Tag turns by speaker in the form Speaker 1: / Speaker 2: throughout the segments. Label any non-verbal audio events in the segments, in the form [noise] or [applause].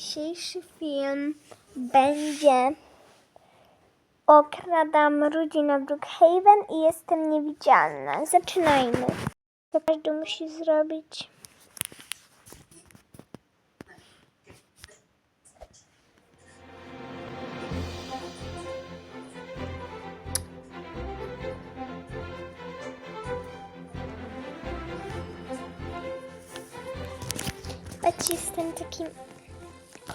Speaker 1: Dzisiejszy film będzie Okradam rodzinę Brookhaven i jestem niewidzialna. Zaczynajmy. To każdy musi zrobić. Patrz, jestem takim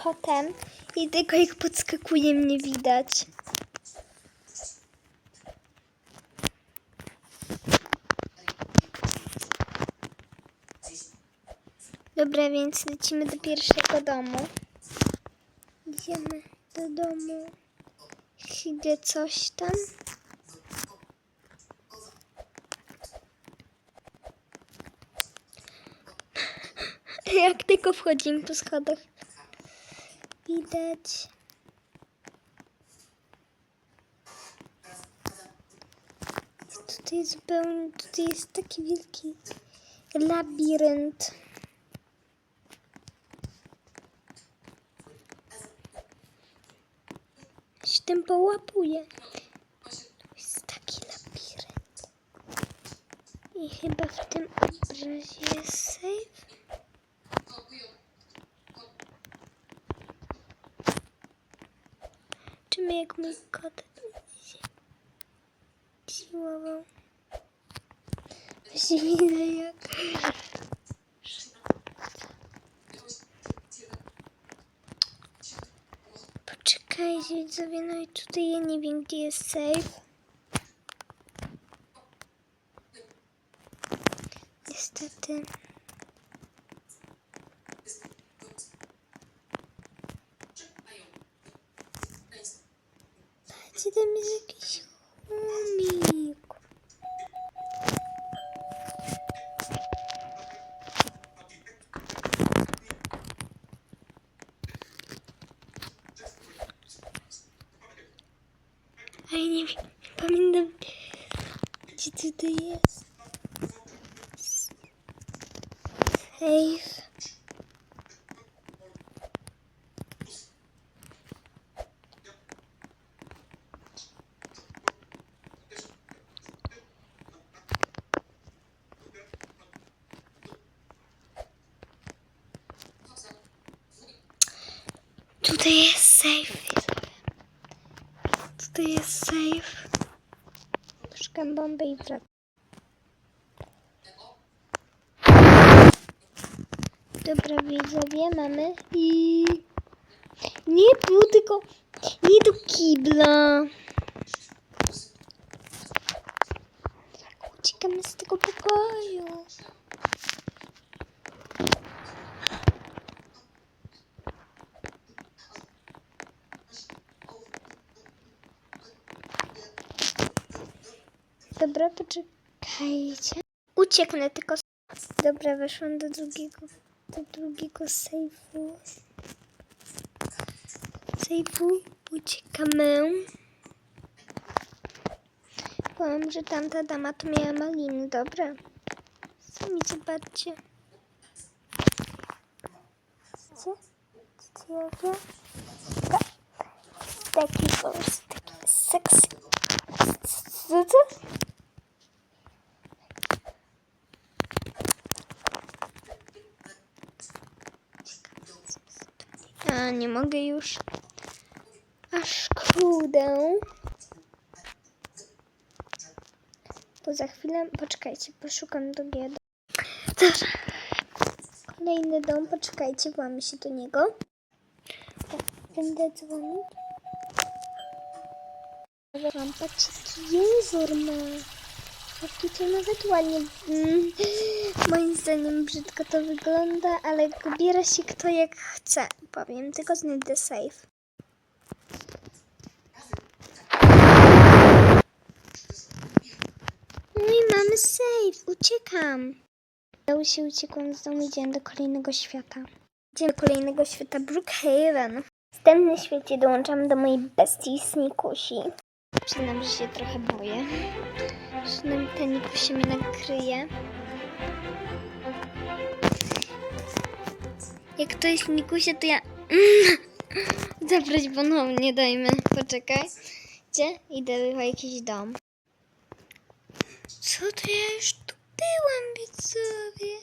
Speaker 1: kotem i tylko jak podskakuje mnie widać. Dobra, więc lecimy do pierwszego domu. Idziemy do domu. Idzie coś tam. [laughs] Jak tylko wchodzimy po schodach. Widać. Tutaj zupełnie, tutaj jest taki wielki labirynt. Się tym połapuje. Jest taki labirynt. I chyba w tym obrazie jest safe. Czy my jak mój kot się siłował? Właśnie widzę jak... Poczekajcie widzowie, no i tutaj ja nie wiem gdzie jest safe. Niestety. Patrzcie, tam jest jakiś chomik. A ja nie wiem, nie pamiętam gdzie tutaj jest. Safe. Tutaj jest safe. Tutaj jest safe. Szukam bomby i wracam. Dobra, widzowie, mamy i... Nie tu, tylko nie do kibla. Uciekamy z tego pokoju. Dobra, poczekajcie. Ucieknę tylko. Dobra, weszłam do drugiego, do drugiego sejfu. Sejfu, uciekamy. Powiem, że tamta dama to miała maliny, dobra. Sami zobaczcie. Co ja Taki po prostu, taki sexy. Co to? A, nie mogę już. Aż krudę. To za chwilę, poczekajcie, poszukam drugiego. Dobra. Kolejny dom, poczekajcie, włamy się do niego. O, będę dzwonić. Wam patrzcie, jaki język ma. Jaki to nawet ładnie. Mm, moim zdaniem brzydko to wygląda, ale ubiera się kto jak chce. Powiem, tylko znajdę safe. No i mamy safe. Uciekam. Udało się, uciekłam z domu, idziemy do kolejnego świata. Idziemy do kolejnego świata Brookhaven. W następnym świecie dołączamy do mojej bestii Snikusi. Przyznam, że się trochę boję. Nam ten Nikusi mnie nakryje. Jak to jest Nikusia, to ja [laughs] Zabrać ponownie, dajmy. Poczekaj. Gdzie? Idę w jakiś dom. Co to ja już tu byłam, widzowie?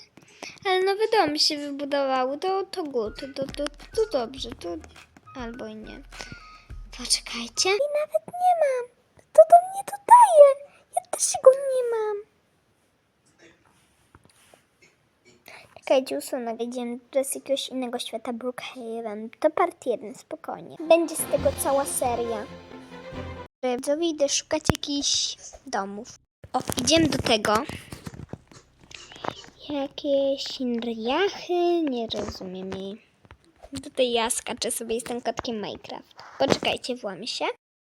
Speaker 1: Ale nowy dom się wybudował. To, to good. To, to, to dobrze. To... Albo i nie. Poczekajcie. I nawet nie mam. To do mnie dodaje. Ja też go nie mam. Czekajcie, usunę. Idziemy do jakiegoś innego świata Brookhaven. To part jeden, spokojnie. Będzie z tego cała seria. Widzowie, idę szukać jakichś domów. O, idziemy do tego. Jakieś inriachy, nie rozumiem jej. Tutaj ja skaczę sobie z tym kotkiem Minecraft. Poczekajcie, włamy się.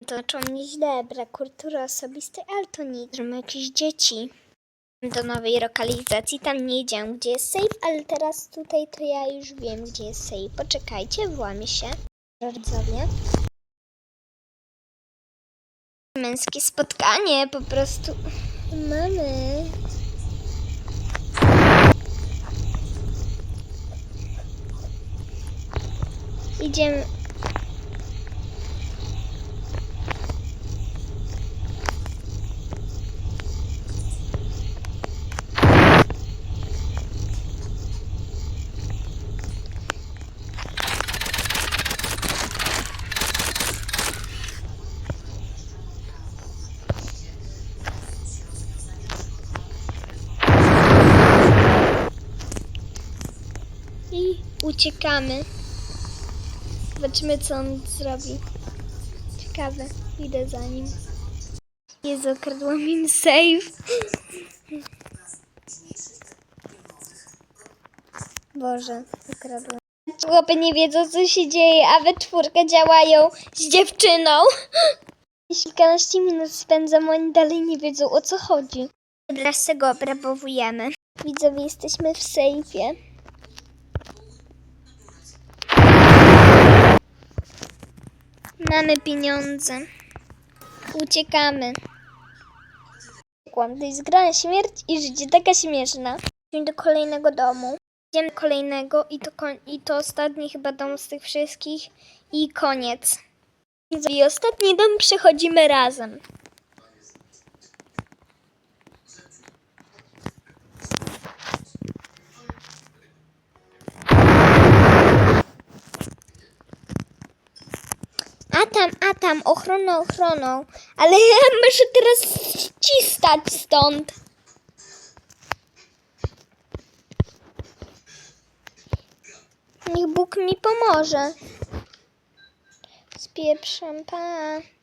Speaker 1: To znaczy mnie źle, brak kultury osobistej, ale to nic. Że jakieś dzieci. Do nowej lokalizacji, tam nie idziemy, gdzie jest safe, ale teraz tutaj to ja już wiem, gdzie jest safe. Poczekajcie, włamy się. Widzowie. Męskie spotkanie, po prostu. Mamy. Idziemy. Uciekamy. Zobaczymy, co on zrobi. Ciekawe. Idę za nim. Jezu, okradłam im save. Boże, ukradłam. Chłopy nie wiedzą, co się dzieje, a we czwórkę działają z dziewczyną. Jeśli kilkanaście minut spędzam, oni dalej nie wiedzą, o co chodzi. Teraz go obrabowujemy. Widzowie, jesteśmy w sejfie. Mamy pieniądze. Uciekamy. Uciekłam. To jest śmierć i życie taka śmieszna. Idziemy do kolejnego domu. Idziemy do kolejnego i to, i to ostatni chyba dom z tych wszystkich. I koniec. I ostatni dom przechodzimy razem. A tam, ochroną, ochroną. Ale [laughs] ja muszę teraz ścistać stąd. Niech Bóg mi pomoże. Spieprzam, pa.